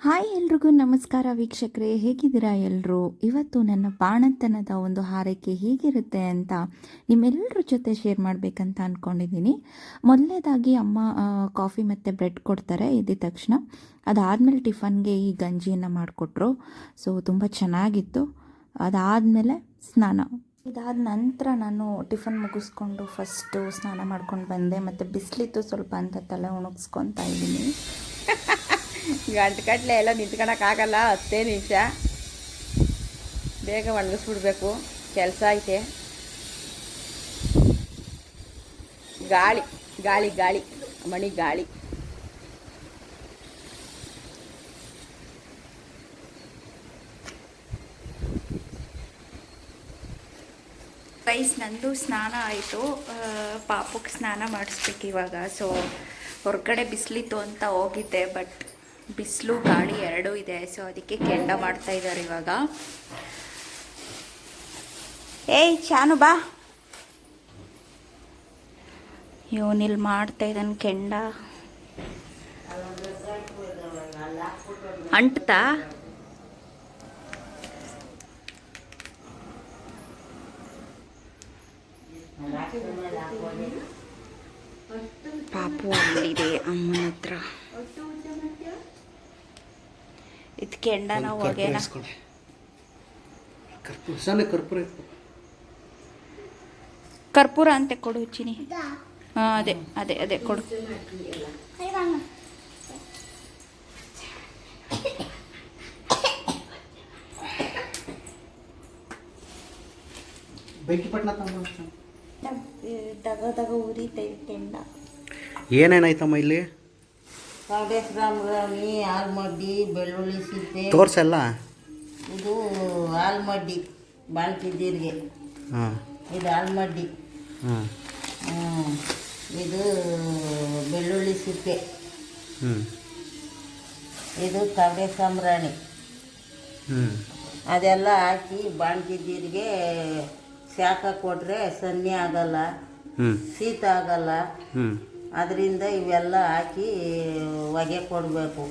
Hi ಎಲ್ರಿಗೂ ನಮಸ್ಕಾರ ವೀಕ್ಷಕರೇ, ಹೇಗಿದ್ದೀರಾ ಎಲ್ಲರೂ ಇವತ್ತು ನನ್ನ ಬಾಣಂತನದ ಒಂದು ಹಾರೈಕೆ ಹೇಗಿರುತ್ತೆ ಅಂತ ನಿಮ್ಮೆಲ್ಲರ ಜೊತೆ ಶೇರ್ ಮಾಡಬೇಕಂತ ಅಂದ್ಕೊಂಡಿದ್ದೀನಿ ಮೊದಲನೇದಾಗಿ ಅಮ್ಮ ಕಾಫಿ ಮತ್ತು ಬ್ರೆಡ್ ಕೊಡ್ತಾರೆ ಇದ್ದ ತಕ್ಷಣ. ಅದಾದಮೇಲೆ ಟಿಫನ್ಗೆ ಈ ಗಂಜಿಯನ್ನು ಮಾಡಿಕೊಟ್ರು. ಸೊ ತುಂಬ ಚೆನ್ನಾಗಿತ್ತು. ಅದಾದಮೇಲೆ ಸ್ನಾನ. ಇದಾದ ನಂತರ ನಾನು ಟಿಫನ್ ಮುಗಿಸ್ಕೊಂಡು ಫಸ್ಟು ಸ್ನಾನ ಮಾಡ್ಕೊಂಡು ಬಂದೆ. ಮತ್ತು ಬಿಸಿಲಿತ್ತು ಸ್ವಲ್ಪ ಅಂತ ತಲೆ ಒಣಗಿಸ್ಕೊತಾ ಇದ್ದೀನಿ. ಗಂಟೆ ಎಲ್ಲ ನಿಂತ್ಕೊಳಕ್ಕಾಗಲ್ಲ ಹತ್ತೇ ನಿಮಿಷ. ಬೇಗ ಒಣಗಿಸ್ಬಿಡ್ಬೇಕು, ಕೆಲಸ ಐತೆ. ಗಾಳಿ ಗಾಳಿ ಗಾಳಿ, ಮಣಿ ಗಾಳಿ. ಗೈಸ್, ನಂದು ಸ್ನಾನ ಆಯಿತು. ಪಾಪಕ್ಕೆ ಸ್ನಾನ ಮಾಡಿಸ್ಬೇಕು ಇವಾಗ. ಸೊ, ಹೊರಗಡೆ ಬಿಸಿಲಿತ್ತು ಅಂತ ಹೋಗಿದ್ದೆ, ಬಟ್ ಬಿಸಿಲು, ಗಾಳಿ ಎರಡೂ ಇದೆ. ಸೊ ಅದಕ್ಕೆ ಕೆಂಡ ಮಾಡ್ತಾ ಇದ್ದಾರೆ ಇವಾಗ. ಏಯ್, ಚಾನು ಬಾ. ಇವನಿಲ್ಲಿ ಮಾಡ್ತಾ ಇದ್ದಾನೆ ಕೆಂಡ. ಅಂಟ್ತಾ? ಪಾಪು ಅಲ್ಲಿದೆ ಅಮ್ಮನ ಹತ್ರ. ಇದು ನಾವು ಒಗೆನ ಕರ್ಪೂರ ಅಂತ ಕರ್ಪೂರ ಅಂತೆ ಕೊಡು ಚಿನಿ ಹಾಂ ಅದೇ ಅದೇ ಅದೇ ಕೊಡು. ದಗ ದಗ ಉರಿತೈತೆ ಕೆಂಡ ಏನೇನಾಯ್ತಮ್ಮ ಇಲ್ಲಿ? ಕಾಂಗ್ರೆಸ್ ಗ್ರಾಮ್ ಆಲ್ಮಡ್ಡಿ ಬೆಳ್ಳುಳ್ಳಿ ಸಿಪ್ಪೆ ತೋರ್ಸಲ್ಲ? ಇದು ಆಲ್ಮಡ್ಡಿ ಬಾಳ್ಕಿದ್ದೀರಿಗೆ ಹಾಂ. ಇದು ಆಲ್ಮಡ್ಡಿ. ಹಾಂ. ಇದು ಬೆಳ್ಳುಳ್ಳಿ ಸಿಪ್ಪೆ ಹ್ಞೂ ಇದು ಕಬೆ ಸಾಂಬ್ರಾಣಿ ಹ್ಞೂ ಅದೆಲ್ಲ ಹಾಕಿ ಬಾಣ್ತಿದ್ದೀರಿಗೆ ಶಾಖ ಕೊಟ್ಟರೆ ಸನ್ನಿ ಆಗಲ್ಲ ಶೀತ ಆಗಲ್ಲ. ಹ್ಞೂ ಅದರಿಂದ ಇವೆಲ್ಲ ಹಾಕಿ ಹೊಗೆ ಕೊಡಬೇಕು.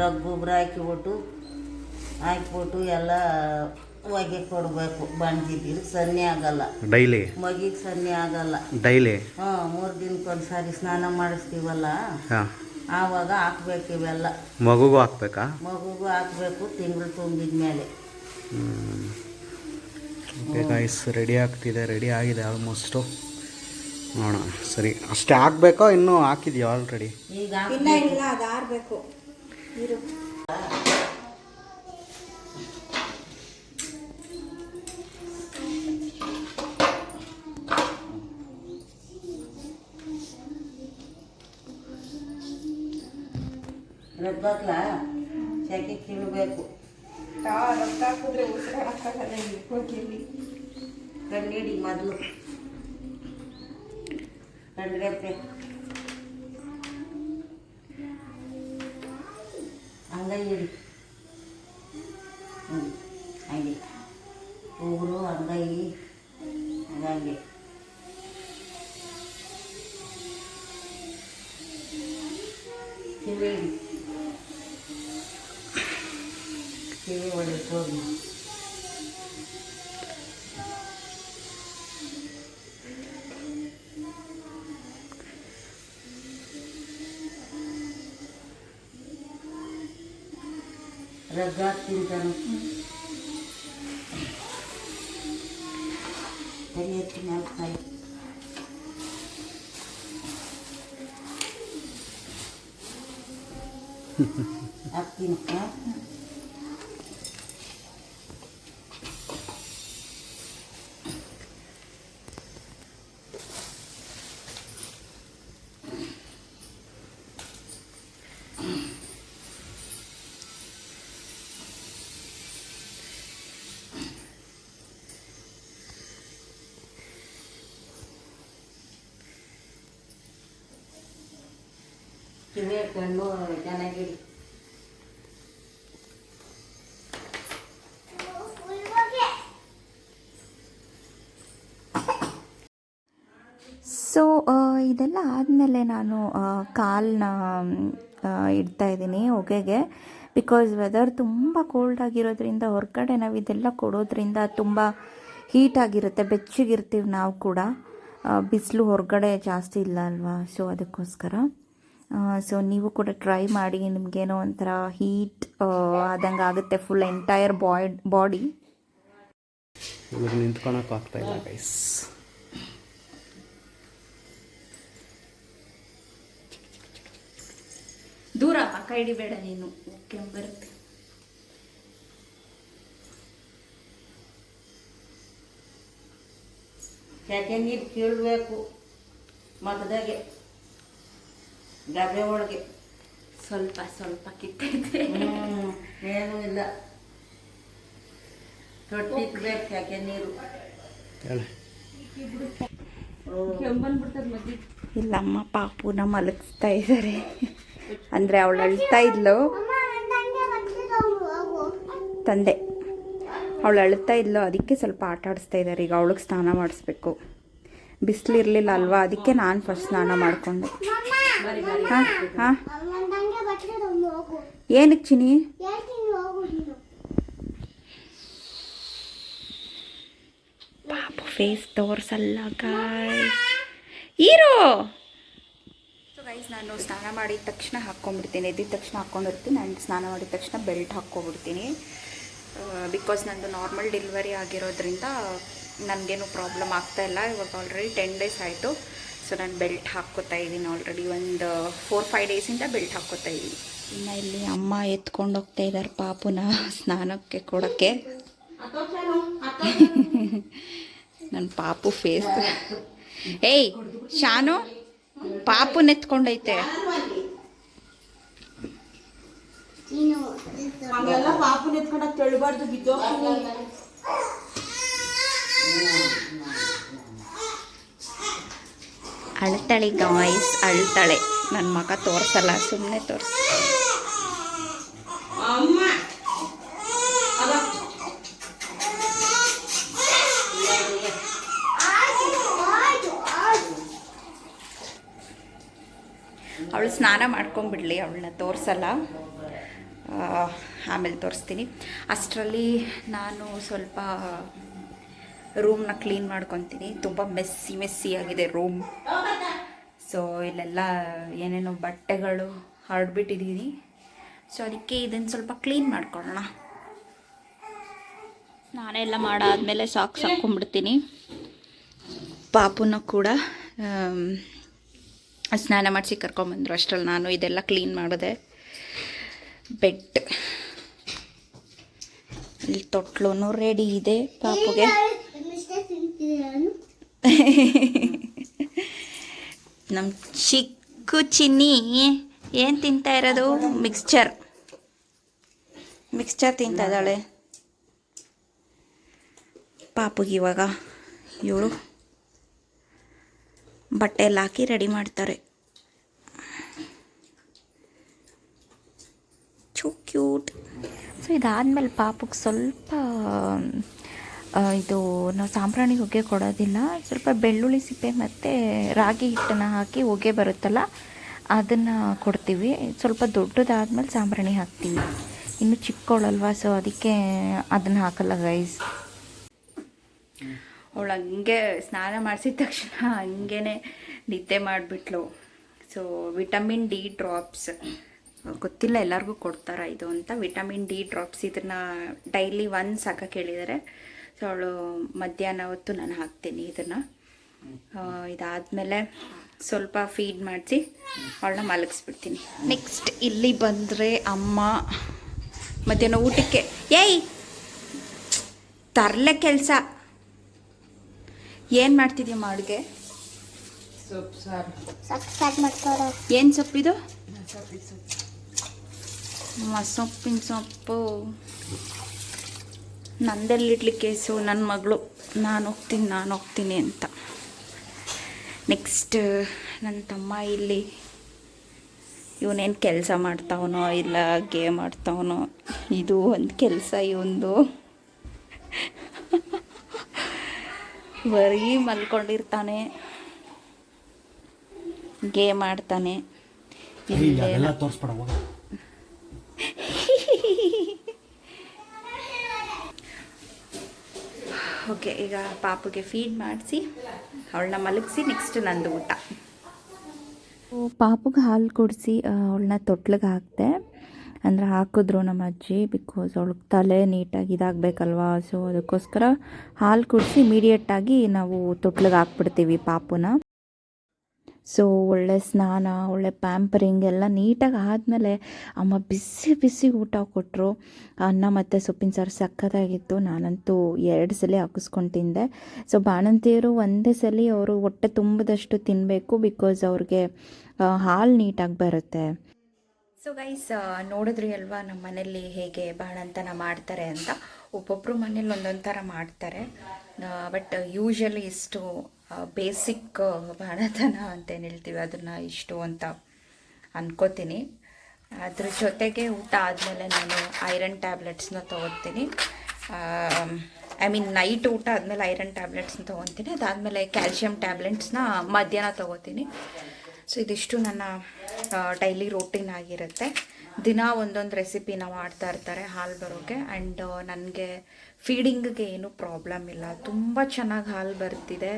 ರಗ್ ಗೊಬ್ಬರ ಹಾಕಿಬಿಟ್ಟು ಹಾಕಿಬಿಟ್ಟು ಎಲ್ಲ ಹೊಗೆ ಕೊಡಬೇಕು. ಬಾಣ್ಗಿದ್ದೀರಿ ಸನ್ನೆ ಆಗಲ್ಲ. ಡೈಲಿ? ಮಗಿಗೆ ಸನ್ನೆ ಆಗಲ್ಲ. ಡೈಲಿ? ಹಾಂ ಮೂರು ದಿನಕ್ಕೊಂದು ಸಾರಿ ಸ್ನಾನ ಮಾಡಿಸ್ತೀವಲ್ಲ? ಆವಾಗ ಹಾಕ್ಬೇಕು ಇವೆಲ್ಲ. ಮಗುಗೂ ಹಾಕ್ಬೇಕಾ? ಮಗುಗೂ ಹಾಕ್ಬೇಕು ತಿಂಗಳು ತುಂಬಿದ ಮೇಲೆ. ಓಕೆ ಗಾಯ್ಸ್ ರೆಡಿ ಆಗ್ತಿದೆ ರೆಡಿ ಆಗಿದೆ ಆಲ್ಮೋಸ್ಟು ನೋಡೋಣ. ಸರಿ ಅಷ್ಟೇ ಹಾಕ್ಬೇಕೋ ಇನ್ನೂ ಹಾಕಿದ್ಯಾ ಆಲ್ರೆಡಿ ಈಗ ಇನ್ನ ಹಾಕ್ಬೇಕು. ಇಲ್ಲ ಅದು ಆರ್ಬೇಕು ಸೆಕೆ ಕೀಳಬೇಕು ಕಣ್ಣಿಡಿ ಮೊದಲು. ಕಣ್ಗತ್ತೆ ಹಂಗ ಇಡಿ ಹ್ಞೂ ಹಾಗೆ ಉಗುರು ಅಂಗೈ ಹಂಗೆ ಕಿವಿ Azat Gülgan'ın Demettin Altay Akdin Kalkın ಕಣ್ಣು ಚೆನ್ನಾಗಿಡಿ ಸೊ ಇದೆಲ್ಲ ಆದಮೇಲೆ ನಾನು ಕಾಲನ್ನ ಇಡ್ತಾ ಇದ್ದೀನಿ ಹೊಗೆಗೆ. ಬಿಕಾಸ್ ವೆದರ್ ತುಂಬ ಕೋಲ್ಡ್ ಆಗಿರೋದ್ರಿಂದ, ಹೊರಗಡೆ ನಾವು ಇದೆಲ್ಲ ಕೊಡೋದ್ರಿಂದ ತುಂಬ ಹೀಟ್ ಆಗಿರುತ್ತೆ, ಬೆಚ್ಚಗಿರ್ತೀವಿ ನಾವು ಕೂಡ. ಬಿಸಿಲು ಹೊರಗಡೆ ಜಾಸ್ತಿ ಇಲ್ಲ ಅಲ್ವಾ? ಸೊ ಅದಕ್ಕೋಸ್ಕರ. ಸೊ ನೀವು ಕೂಡ ಟ್ರೈ ಮಾಡಿ ನಿಮಗೇನೋ ಒಂಥರ ಹೀಟ್ ಆದಂಗೆ ಆಗುತ್ತೆ ಫುಲ್ ಎಂಟೈರ್ ಬಾಯ್ ಬಾಡಿ ಇವಾಗ ನಿಂತ್ಕೊಳಕ್ಕೆ ಆಗ್ತಾ ಇಲ್ಲ ಗೈಸ್ ದೂರ ಪಕ್ಕ ಹಿಡಿಬೇಡ ನೀನು. ಬರುತ್ತೆ. ಯಾಕೆ ನೀರು ಕೀಳಬೇಕು ಮಗದಾಗೆ. ಡಬ್ಬೆ ಒಳಗೆ. ಸ್ವಲ್ಪ ಸ್ವಲ್ಪ ಕಿತ್ತೈತೆ ಏನೂ ಇಲ್ಲ. ತೊಟ್ಟಿಕ್ಬೇಕು ಯಾಕೆ ನೀರು? ಹೇಳಿ. ಇಲ್ಲಮ್ಮ ಪಾಪುನ ಮಲಗಿಸ್ತಾ ಇದ್ದಾರೆ ಅಂದರೆ ಅವಳು ಅಳ್ತಾ ಇದ್ಲು. ತಂದೆ. ಅವಳು ಅಳ್ತಾ ಇದ್ಲು ಅದಕ್ಕೆ ಸ್ವಲ್ಪ ಆಟ ಆಡಿಸ್ತಾ ಇದ್ದಾರೆ ಈಗ ಅವಳಿಗೆ ಸ್ನಾನ ಮಾಡಿಸ್ಬೇಕು. ಬಿಸಿಲಿರಲಿಲ್ಲ ಅಲ್ವಾ? ಅದಕ್ಕೆ ನಾನು ಫಸ್ಟ್ ಸ್ನಾನ ಮಾಡಿಕೊಂಡೆ. ಹಾಂ ಹಾಂ. ಏನಕ್ಕೆ ಚಿನಿ ಪಾಪು ಫೇಸ್ ತೋರ್ಸಲ್ಲ ಗಾಯ್ಸ್ ಹೀರೋ! ಸೊ ಗೈಸ್ ನಾನು ಸ್ನಾನ ಮಾಡಿದ ತಕ್ಷಣ ಹಾಕ್ಕೊಂಡ್ಬಿಡ್ತೀನಿ. ಎದ್ದಿದ ತಕ್ಷಣ ಹಾಕ್ಕೊಂಡಿರ್ತೀನಿ ಆ್ಯಂಡ್ ಸ್ನಾನ ಮಾಡಿದ ತಕ್ಷಣ ಬೆಲ್ಟ್ ಹಾಕ್ಕೊಬಿಡ್ತೀನಿ ಬಿಕಾಸ್ ನಂದು ನಾರ್ಮಲ್ ಡೆಲಿವರಿ ಆಗಿರೋದ್ರಿಂದ ನನಗೇನು ಪ್ರಾಬ್ಲಮ್ ಆಗ್ತಾ ಇಲ್ಲ. ಇವಾಗ ಆಲ್ರೆಡಿ ಟೆನ್ ಡೇಸ್ ಆಯಿತು. ಸೊ ನಾನು ಬೆಲ್ಟ್ ಹಾಕ್ಕೋತಾ ಇದ್ದೀನಿ ಆಲ್ರೆಡಿ ಒಂದು ಫೋರ್ ಫೈವ್ ಡೇಸಿಂದ ಬೆಲ್ಟ್ ಹಾಕ್ಕೋತಾ ಇದ್ದೀನಿ. ಇನ್ನು ಇಲ್ಲಿ ಅಮ್ಮ ಎತ್ಕೊಂಡು ಹೋಗ್ತಾ ಇದ್ದಾರೆ ಪಾಪುನ ಸ್ನಾನಕ್ಕೆ ಕೊಡೋಕ್ಕೆ. ನನ್ನ ಪಾಪು ಫೇಸ್ ಏಯ್ ಶಾನು ಪಾಪುನ ಎತ್ಕೊಂಡೈತೆ. ಪಾಪು ಪಾಪುನ ಎತ್ಕೊಂಡಾಗ ತೆಳ್ಬಾರ್ದು ಬಿದ್ದೋಗ್ತೀನಿ. ಅಳ್ತಾಳೆ ಗಾಯ್ಸ್ ಅಳ್ತಾಳೆ. ನನ್ನ ಮಗ ತೋರಿಸಲ್ಲ ಸುಮ್ಮನೆ ತೋರಿಸ. ಅವಳು ಸ್ನಾನ ಮಾಡ್ಕೊಂಬಿಡ್ಲಿ ಅವಳನ್ನ ತೋರಿಸಲ್ಲ. ಆಮೇಲೆ ತೋರಿಸ್ತೀನಿ. ಅಷ್ಟರಲ್ಲಿ ನಾನು ಸ್ವಲ್ಪ ರೂಮ್ನ ಕ್ಲೀನ್ ಮಾಡ್ಕೊತೀನಿ. ತುಂಬ ಮೆಸ್ಸಿ ಮೆಸ್ಸಿ ಆಗಿದೆ ರೂಮ್ ಸೊ ಇಲ್ಲೆಲ್ಲ ಏನೇನೋ ಬಟ್ಟೆಗಳು ಹರಡ್ಬಿಟ್ಟಿದ್ದೀನಿ ಸೊ ಅದಕ್ಕೆ ಇದನ್ನು ಸ್ವಲ್ಪ ಕ್ಲೀನ್ ಮಾಡ್ಕೊಳ್ಳೋಣ. ನಾನೆಲ್ಲ ಮಾಡಾದಮೇಲೆ ಸಾಕ್ಸ್ ಹಾಕ್ಕೊಂಡ್ಬಿಡ್ತೀನಿ ಪಾಪುನ ಕೂಡ ಸ್ನಾನ ಮಾಡಿಸಿ ಕರ್ಕೊಂಬಂದರು. ಅಷ್ಟರಲ್ಲಿ ನಾನು ಇದೆಲ್ಲ ಕ್ಲೀನ್ ಮಾಡಿದೆ ಬೆಡ್. ಇಲ್ಲಿ ತೊಟ್ಲು ರೆಡಿ ಇದೆ ಪಾಪುಗೆ. ನಮ್ಮ ಚಿಕ್ಕು ಚಿನ್ನಿ ಏನು ತಿಂತಾ ಇರೋದು? ಮಿಕ್ಸ್ಚರ್ ಮಿಕ್ಸ್ಚರ್ ತಿಂತಾ ಇದ್ದಾಳೆ. ಪಾಪುಗೆ ಇವಾಗ ಇವಳು ಬಟ್ಟೆ ಎಲ್ಲ ಹಾಕಿ ರೆಡಿ ಮಾಡ್ತಾರೆ. ಚೂ ಕ್ಯೂಟ್ ಸೊ ಇದಾದ್ಮೇಲೆ ಪಾಪುಗೆ ಸ್ವಲ್ಪ ಇದು ನಾವು ಸಾಂಬ್ರಾಣಿ ಹೊಗೆ ಕೊಡೋದಿಲ್ಲ. ಸ್ವಲ್ಪ ಬೆಳ್ಳುಳ್ಳಿ ಸಿಪ್ಪೆ ಮತ್ತು ರಾಗಿ ಹಿಟ್ಟನ್ನು ಹಾಕಿ ಹೊಗೆ ಬರುತ್ತಲ್ಲ, ಅದನ್ನು ಕೊಡ್ತೀವಿ. ಸ್ವಲ್ಪ ದೊಡ್ಡದಾದ್ಮೇಲೆ ಸಾಂಬ್ರಾಣಿ ಹಾಕ್ತೀವಿ. ಇನ್ನು ಚಿಕ್ಕವಳಲ್ವಾ ಸೊ ಅದಕ್ಕೆ ಅದನ್ನು ಹಾಕಲ್ಲ ಗೈಸ್ ಅವಳು ಹಂಗೆ ಸ್ನಾನ ಮಾಡಿಸಿದ ತಕ್ಷಣ ಹಂಗೇ ನಿದ್ದೆ ಮಾಡಿಬಿಟ್ಲು. ಸೊ ವಿಟಮಿನ್ ಡಿ ಡ್ರಾಪ್ಸ್ ಗೊತ್ತಿಲ್ಲ, ಎಲ್ಲರಿಗೂ ಕೊಡ್ತಾರ ಇದು ಅಂತ. ವಿಟಮಿನ್ ಡಿ ಡ್ರಾಪ್ಸ್ ಇದನ್ನು ಡೈಲಿ ಒನ್ಸ್ ಹಾಕಕ್ಕೆ ಹೇಳಿದ್ದಾರೆ ಸೊ ಅವಳು ಮಧ್ಯಾಹ್ನ ಹೊತ್ತು ನಾನು ಹಾಕ್ತೀನಿ ಇದನ್ನು. ಇದಾದಮೇಲೆ ಸ್ವಲ್ಪ ಫೀಡ್ ಮಾಡಿಸಿ ಅವಳನ್ನ ಮಲಗಿಸ್ಬಿಡ್ತೀನಿ. ನೆಕ್ಸ್ಟ್ ಇಲ್ಲಿ ಬಂದರೆ ಅಮ್ಮ ಮಧ್ಯಾಹ್ನ ಊಟಕ್ಕೆ. ಏಯ್! ತರಲೆ ಕೆಲಸ. ಏನು ಮಾಡ್ತಿದ್ಯಮ್ಮ ಅಡುಗೆ ಸೊಪ್ಪು ಸಾರು. ಏನು ಸೊಪ್ಪಿದು ಸೊಪ್ಪಿನ ಸೊಪ್ಪು. ನಂದೆಲ್ಲಿಡ್ಲಿ ಕೇಸು ನನ್ನ ಮಗಳು. ನಾನು ಹೋಗ್ತೀನಿ ನಾನು ಹೋಗ್ತೀನಿ ಅಂತ. ನೆಕ್ಸ್ಟ್ ನನ್ನ ತಮ್ಮ ಇಲ್ಲಿ ಇವನೇನು ಕೆಲಸ ಮಾಡ್ತಾವನೋ ಇಲ್ಲ ಗೇಮ್ ಆಡ್ತಾವನೋ ಇದು ಒಂದು ಕೆಲಸ ಇವಂದು. ಬರೀ ಮಲ್ಕೊಂಡಿರ್ತಾನೆ. ಗೇಮ್ ಆಡ್ತಾನೆ ಅದೆಲ್ಲ ತೋರಿಸ್ಬೇಡ ಹೋಗ ಓಕೆ, ಈಗ ಪಾಪುಗೆ ಫೀಡ್ ಮಾಡಿಸಿ, ಅವಳನ್ನ ಮಲಗಿಸಿ ನೆಕ್ಸ್ಟ್ ನಂದು ಊಟ. ಪಾಪುಗೆ ಹಾಲು ಕುಡಿಸಿ ಅವಳನ್ನ ತೊಟ್ಲಿಗೆ ಹಾಕಿದೆ. ಅಂದರೆ ಹಾಕಿದ್ರು ನಮ್ಮ ಅಜ್ಜಿ ಬಿಕಾಸ್ ಅವಳಿಗೆ ತಲೆ ನೀಟಾಗಿ ಇದಾಗಬೇಕಲ್ವಾ ಸೊ ಅದಕ್ಕೋಸ್ಕರ ಹಾಲು ಕುಡಿಸಿ ಇಮಿಡಿಯೇಟಾಗಿ ನಾವು ತೊಟ್ಲಿಗೆ ಹಾಕ್ಬಿಡ್ತೀವಿ ಪಾಪುನ. ಸೊ ಒಳ್ಳೆ ಸ್ನಾನ, ಒಳ್ಳೆ ಪ್ಯಾಂಪರಿಂಗ್ ಎಲ್ಲ ನೀಟಾಗಿ ಆದಮೇಲೆ ಅಮ್ಮ ಬಿಸಿ ಬಿಸಿ ಊಟ ಕೊಟ್ಟರು ಅನ್ನ ಮತ್ತು ಸೊಪ್ಪಿನ ಸಾರು ಸಕ್ಕತ್ತಾಗಿತ್ತು. ನಾನಂತೂ ಎರಡು ಸಲ ಹಾಕಿಸ್ಕೊಂಡು ತಿಂದೆ. ಸೊ ಬಾಣಂತಿಯರು ಒಂದೇ ಸಲ ಅವರು ಹೊಟ್ಟೆ ತುಂಬದಷ್ಟು ತಿನ್ನಬೇಕು ಬಿಕಾಸ್ ಅವ್ರಿಗೆ ಹಾಲು ನೀಟಾಗಿ ಬರುತ್ತೆ. ಸೊ ಗೈಸ್ ನೋಡಿದ್ರಿ ಅಲ್ವಾ ನಮ್ಮ ಮನೇಲಿ ಹೇಗೆ ಬಾಣಂತನ ಮಾಡ್ತಾರೆ ಅಂತ? ಒಬ್ಬೊಬ್ಬರು ಮನೇಲಿ ಒಂದೊಂದು ಥರ ಮಾಡ್ತಾರೆ. ಬಟ್ ಯೂಶಲಿ ಇಷ್ಟು ಬೇಸಿಕ್ ಭಾರತನ ಅಂತೇನು ಹೇಳ್ತೀವಿ ಅದನ್ನು ಇಷ್ಟು ಅಂತ ಅನ್ಕೋತೀನಿ. ಅದ್ರ ಜೊತೆಗೆ ಊಟ ಆದಮೇಲೆ ನಾನು ಐರನ್ ಟ್ಯಾಬ್ಲೆಟ್ಸ್ನ ತೊಗೊತೀನಿ ಐ ಮೀನ್ ನೈಟ್ ಊಟ ಆದಮೇಲೆ ಐರನ್ ಟ್ಯಾಬ್ಲೆಟ್ಸ್ನ ತೊಗೊತೀನಿ ಅದಾದಮೇಲೆ ಕ್ಯಾಲ್ಶಿಯಂ ಟ್ಯಾಬ್ಲೆಟ್ಸ್ನ ಮಧ್ಯಾಹ್ನ ತೊಗೋತೀನಿ ಸೊ ಇದಿಷ್ಟು ನನ್ನ ಡೈಲಿ ರೂಟೀನ್ ಆಗಿರುತ್ತೆ. ದಿನ ಒಂದೊಂದು ರೆಸಿಪಿನ ಮಾಡ್ತಾ ಇರ್ತಾರೆ ಹಾಲು ಬರೋಕ್ಕೆ ಆ್ಯಂಡ್ ನನಗೆ ಫೀಡಿಂಗ್ಗೆ ಏನೂ ಪ್ರಾಬ್ಲಮ್ ಇಲ್ಲ. ತುಂಬ ಚೆನ್ನಾಗಿ ಹಾಲು ಬರ್ತಿದೆ.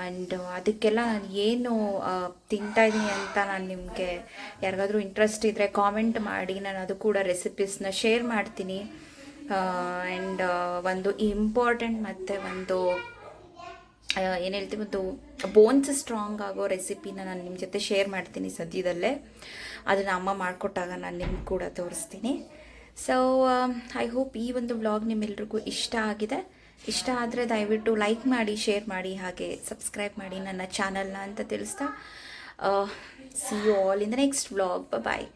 ಆ್ಯಂಡ್ ಅದಕ್ಕೆಲ್ಲ ನಾನು ಏನು ತಿಂತಾ ಇದ್ದೀನಿ ಅಂತ ನಾನು ನಿಮಗೆ ಯಾರಿಗಾದರೂ ಇಂಟ್ರೆಸ್ಟ್ ಇದ್ದರೆ ಕಾಮೆಂಟ್ ಮಾಡಿ, ನಾನು ಅದು ಕೂಡ ರೆಸಿಪೀಸ್ನ ಶೇರ್ ಮಾಡ್ತೀನಿ. ಆ್ಯಂಡ್ ಒಂದು ಇಂಪಾರ್ಟೆಂಟ್ ಮತ್ತು ಒಂದು ಏನು ಹೇಳ್ತೀವಿ ಒಂದು ಬೋನ್ಸ್ ಸ್ಟ್ರಾಂಗ್ ಆಗೋ ರೆಸಿಪಿನ ನಾನು ನಿಮ್ಮ ಜೊತೆ ಶೇರ್ ಮಾಡ್ತೀನಿ ಸದ್ಯದಲ್ಲೇ. ಅದನ್ನು ಅಮ್ಮ ಮಾಡಿಕೊಟ್ಟಾಗ ನಾನು ನಿಮ್ಗೆ ಕೂಡ ತೋರಿಸ್ತೀನಿ. ಸೊ ಐ ಹೋಪ್ ಈ ಒಂದು ವ್ಲಾಗ್ ನಿಮ್ಮೆಲ್ರಿಗೂ ಇಷ್ಟ ಆಗಿದೆ. ಇಷ್ಟ ಆದರೆ ದಯವಿಟ್ಟು ಲೈಕ್ ಮಾಡಿ ಶೇರ್ ಮಾಡಿ, ಹಾಗೆ ಸಬ್ಸ್ಕ್ರೈಬ್ ಮಾಡಿ ನನ್ನ ಚಾನಲ್ನ ಅಂತ ತಿಳಿಸ್ತಾ see you all in the next vlog bye